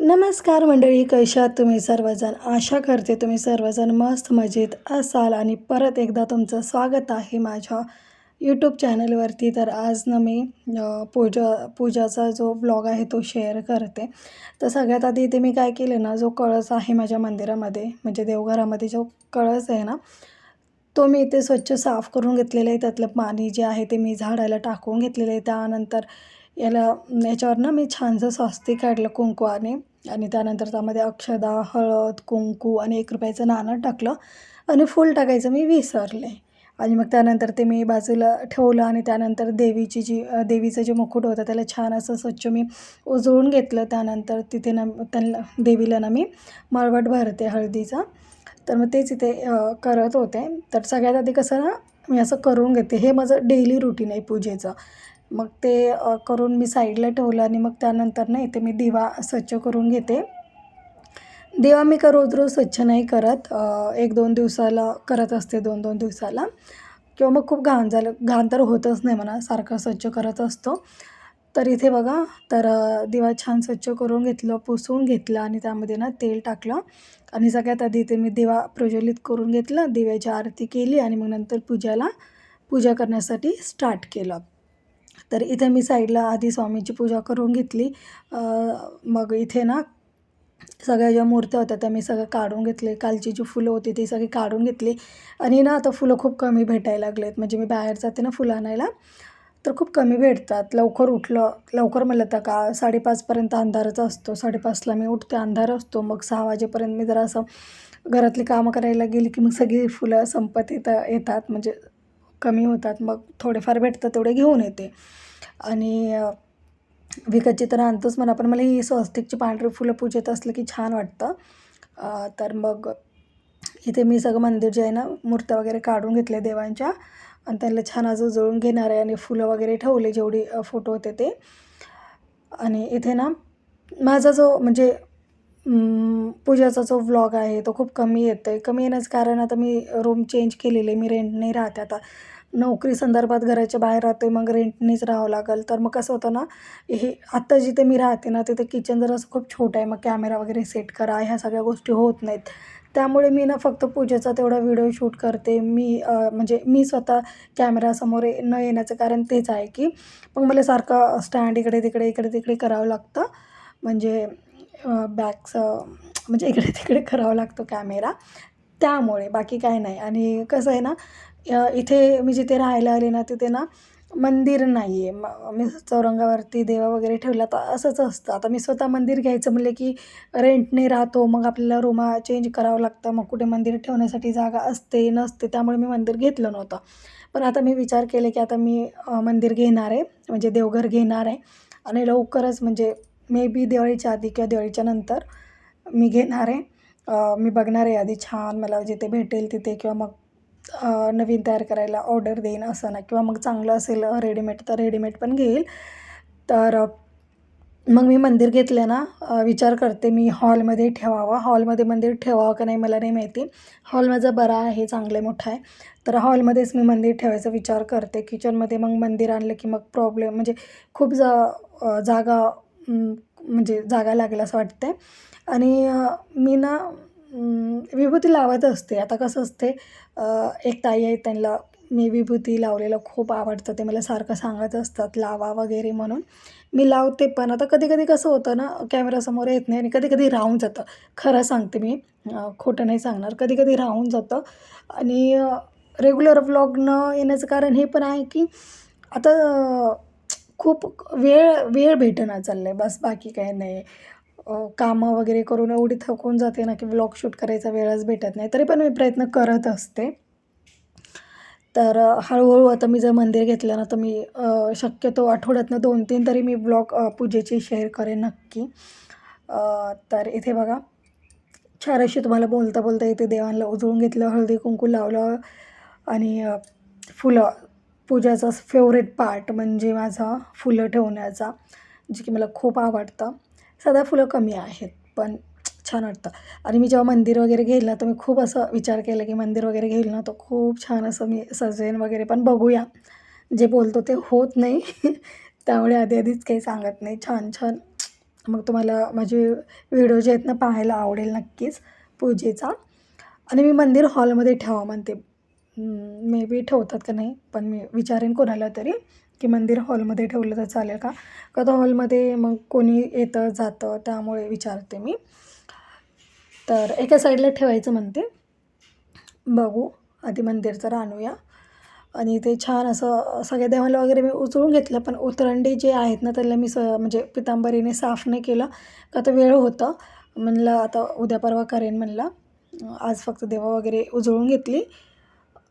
नमस्कार मंडळी कशा तुम्ही सर्वजण? आशा करते तुम्ही सर्वजण मस्त मजेत असाल आणि परत एकदा तुमचं स्वागत आहे माझ्या यूट्यूब चॅनलवरती तर आज ना मी पूजा पूजाचा जो ब्लॉग आहे तो शेअर करते. तर सगळ्यात आधी इथे मी काय केलं ना जो कळस आहे माझ्या मंदिरामध्ये म्हणजे देवघरामध्ये जो कळस आहे ना तो मी इथे स्वच्छ साफ करून घेतलेलं आहे. त्यातलं पाणी जे आहे ते मी झाडाला टाकून घेतलेलं आहे. त्यानंतर याला याच्यावर ना मी छानसं स्वस्ती काढलं कुंकवाने आणि त्यानंतर त्यामध्ये अक्षदा हळद कुंकू आणि एक रुपयाचं नाणं टाकलं आणि फूल टाकायचं मी विसरले. आणि मग त्यानंतर ते मी बाजूला ठेवलं आणि त्यानंतर देवीची जी देवीचं जे मुकुट होतं त्याला छान असं स्वच्छ मी उजळून घेतलं. त्यानंतर तिथे ना त्यांना देवीला ना मी मळवट भरते हळदीचा. तर मग तेच इथे करत होते. तर सगळ्यात आधी कसं ना मी असं करून घेते. हे माझं डेली रुटीन आहे पूजेचं. मग ते करून मी साईडला ठेवलं आणि मग त्यानंतर ना इथे मी दिवा स्वच्छ करून घेते. दिवा मी का रोज रोज स्वच्छ नाही करत. एक दोन दिवसाला करत असते दोन दोन दिवसाला. किंवा मग खूप घाण झालं घाण तर होतच नाही म्हणा सारखं स्वच्छ करत असतो. तर इथे बघा तर दिवा छान स्वच्छ करून घेतलं पुसून घेतलं आणि त्यामध्ये ना तेल टाकलं. आणि सगळ्यात आधी इथे मी दिवा प्रज्वलित करून घेतलं दिव्याची आरती केली आणि मग नंतर पूजाला पूजा करण्यासाठी स्टार्ट केलं. तर इथे मी साईडला आधी स्वामीची पूजा करून घेतली. मग इथे ना सगळ्या ज्या मूर्त्या होत्या त्या मी सगळं काढून घेतले. कालची जी फुलं होती ती सगळी काढून घेतली. आणि ना आता फुलं खूप कमी भेटायला लागले आहेत म्हणजे मी बाहेर जाते ना फुलं आणायला तर खूप कमी भेटतात. लवकर उठलं लवकर म्हणलं तर का साडेपाचपर्यंत अंधारच असतो. साडेपाचला मी उठते अंधार असतो. मग सहा वाजेपर्यंत मी जरा असं घरातली कामं करायला गेली की मग सगळी फुलं संपत येतं येतात. म्हणजे कमी होतात. मग थोडेफार भेटतं तेवढे घेऊन येते. आणि विकतची तर आणतोच म्हणा पण मला ही स्वस्तिकची पांढरी फुलं पूजेत असलं की छान वाटतं. तर मग इथे मी सगळं मंदिर जे आहे ना मूर्त्या वगैरे काढून घेतल्या देवांच्या. आणि त्यांना छान आज जुळून घेणार आहे. आणि फुलं वगैरे ठेवले जेवढी फोटो होते ते. आणि इथे ना माझा जो म्हणजे पूजाचा जो व्लॉग आहे तो खूप कमी येतो आहे कमी येण्याचं कारण आता मी रूम चेंज केलेले आहे मी रेंटने राहते आता. नोकरी संदर्भात घराच्या बाहेर राहते मग रेंटनेच राहावं लागेल. तर मग कसं होतं ना हे आत्ता जिथे मी राहते ना तिथे किचन जर असं खूप छोटं आहे मग कॅमेरा वगैरे सेट करा ह्या सगळ्या गोष्टी होत नाहीत. त्यामुळे मी ना फक्त पूजेचा तेवढा व्हिडिओ शूट करते. मी म्हणजे मी स्वतः कॅमेरासमोर न येण्याचं कारण तेच आहे की मग मला सारखं स्टँड इकडे तिकडे इकडे तिकडे करावं लागतं. म्हणजे बॅकचं म्हणजे इकडे तिकडे करावं लागतो कॅमेरा त्यामुळे बाकी काय नाही. आणि कसं आहे ना इथे मी जिथे राहायला आले ना तिथे ना मंदिर नाही आहे म मी चौरंगावरती देवा वगैरे ठेवला तर असंच असतं. आता मी स्वतः मंदिर घ्यायचं म्हणलं की रेंटने राहतो मग आपल्याला रूमा चेंज करावं लागतं मग कुठे मंदिर ठेवण्यासाठी जागा असते नसते त्यामुळे मी मंदिर घेतलं नव्हतं. पण आता मी विचार केले की आता मी मंदिर घेणार आहे म्हणजे देवघर घेणार आहे. आणि लवकरच म्हणजे मे बी दिवाळीच्या आधी किंवा दिवाळीच्या नंतर मी घेणार आहे. मी बघणार आहे आधी छान मला जिथे भेटेल तिथे किंवा मग नवीन तयार करायला ऑर्डर देईन असं ना किंवा मग चांगलं असेल रेडीमेड तर रेडीमेड पण घेईल. तर मग मी मंदिर घेतलं ना विचार करते मी हॉलमध्ये ठेवावं. हॉलमध्ये मंदिर ठेवावं का नाही मला नाही माहिती. हॉल माझा बरा आहे चांगले मोठा आहे. तर हॉलमध्येच मी मंदिर ठेवायचा विचार करते. किचनमध्ये मग मंदिर आणलं की मग प्रॉब्लेम म्हणजे खूप जा जागा म्हणजे जागा लागेल असं वाटते आणि मी ना विभूती लावत असते. आता कसं असते एक ताई आहे त्यांना मी विभूती लावलेलं खूप आवडतं. ते मला सारखं सांगत असतात लावा वगैरे म्हणून. मी लावते पण आता कधी कधी कसं होतं ना कॅमेरासमोर येत नाही आणि कधी कधी राहून जातं. खरं सांगते मी खोटं नाही सांगणार. कधी कधी राहून जातं. आणि रेग्युलर व्लॉग न येण्याचं कारण हे पण आहे की आता खूप वेळ वेळ भेटना चाललं आहे बस बाकी काही नाही. कामं वगैरे करून एवढी थकून जाते ना की व्लॉग शूट करायचा वेळच भेटत नाही. तरी पण मी प्रयत्न करत असते. तर हळूहळू आता मी जर मंदिर घेतलं ना तर मी शक्यतो आठवड्यातनं दोन तीन तरी मी ब्लॉग पूजेची शेअर करेन नक्की. तर इथे बघा. छान अशी तुम्हाला बोलता बोलता इथे देवांना उजळून घेतलं हळदी कुंकू लावलं आणि फुलं पूजाचा फेवरेट पार्ट म्हणजे माझा फुलं ठेवण्याचा जे की मला खूप आवडतं. सध्या फुलं कमी आहेत पण छान वाटतं. आणि मी जेव्हा मंदिर वगैरे घेईल ना तर मी खूप असं विचार केला की मंदिर वगैरे घेईल ना तर खूप छान असं मी सजेन वगैरे पण बघूया. जे बोलतो ते होत नाही. त्यामुळे आधी आधीच काही सांगत नाही. छान छान. मग तुम्हाला माझे व्हिडिओ जे आहेत ना पाहायला आवडेल नक्कीच पूजेचा. आणि मी मंदिर हॉलमध्ये ठेवा म्हणते. मे बी ठेवतात का नाही पण मी विचारेन कोणाला तरी की मंदिर हॉलमध्ये ठेवलं तर चालेल का? का तर हॉलमध्ये मग कोणी येतं जातं त्यामुळे विचारते मी. तर एका साईडला ठेवायचं म्हणते. बघू आधी मंदिर तर आणूया आणि ते छान असं सगळ्या देवाला वगैरे मी उचलून घेतलं पण उतरंडी जे आहेत ना त्याला मी स म्हणजे पितांबरीने साफ नाही केलं. का तर वेळ होतं. म्हणलं आता उद्या परवा करेन म्हणलं. आज फक्त देवा वगैरे उजळून घेतली.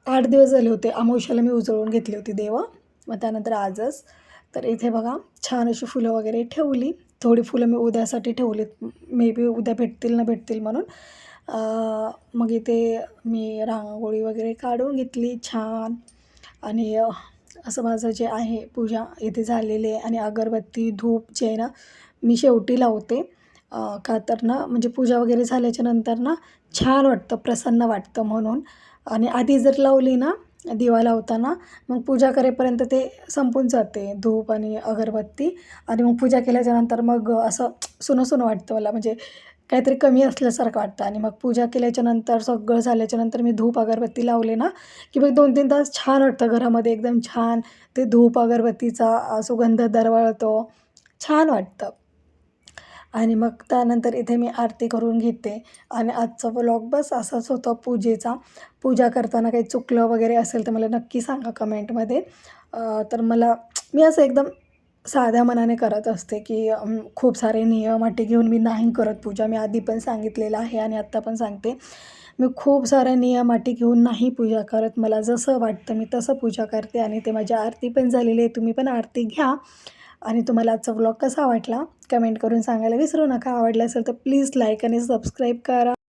आठ दिवस झाले होते. अमावश्याला मी उजळून घेतली होती देवा. मग त्यानंतर आजच. तर इथे बघा छान अशी फुलं वगैरे ठेवली. थोडी फुलं मी उद्यासाठी ठेवलीत. मे बी उद्या भेटतील ना भेटतील म्हणून. मग इथे मी रांगोळी वगैरे काढून घेतली छान. आणि असं माझं जे आहे पूजा इथे झालेली आहे. आणि अगरबत्ती धूप जे आहे ना मी शेवटी लावते. का तर ना म्हणजे पूजा वगैरे झाल्याच्यानंतर ना छान वाटतं प्रसन्न वाटतं म्हणून. आणि आधी जर लावली ना दिवा लावताना मग पूजा करेपर्यंत ते संपून जाते धूप आणि अगरबत्ती. आणि मग पूजा केल्याच्यानंतर मग असं सुनं सुनं वाटतं मला म्हणजे काहीतरी कमी असल्यासारखं वाटतं. आणि मग पूजा केल्याच्यानंतर सगळं झाल्याच्यानंतर मी धूप अगरबत्ती लावले ना की मग दोन तीन तास छान वाटतं घरामध्ये एकदम छान. ते धूप अगरबत्तीचा सुगंध दरवळतो. छान वाटतं. आणि मग त्यानंतर इथे मी आरती करून घेते. आणि आजचा व्लॉग बस असाच होता पूजेचा. पूजा करताना काही चुकलं वगैरे असेल तर मला नक्की सांगा कमेंटमध्ये. तर मला मी असं एकदम साध्या मनाने करत असते की खूप सारे नियम अटी घेऊन मी नाही करत पूजा. मी आधी पण सांगितलेलं आहे आणि आत्ता पण सांगते. मी खूप साऱ्या नियम अटी घेऊन नाही पूजा करत. मला जसं वाटतं मी तसं पूजा करते आणि ते माझी आरती पण झालेली आहे. तुम्ही पण आरती घ्या. आणि तुम्हाला आजचा व्लॉग कसा वाटला? कमेंट करून सांगायला विसरू नका. आवडला असेल तर प्लीज लाईक आणि सबस्क्राईब करा.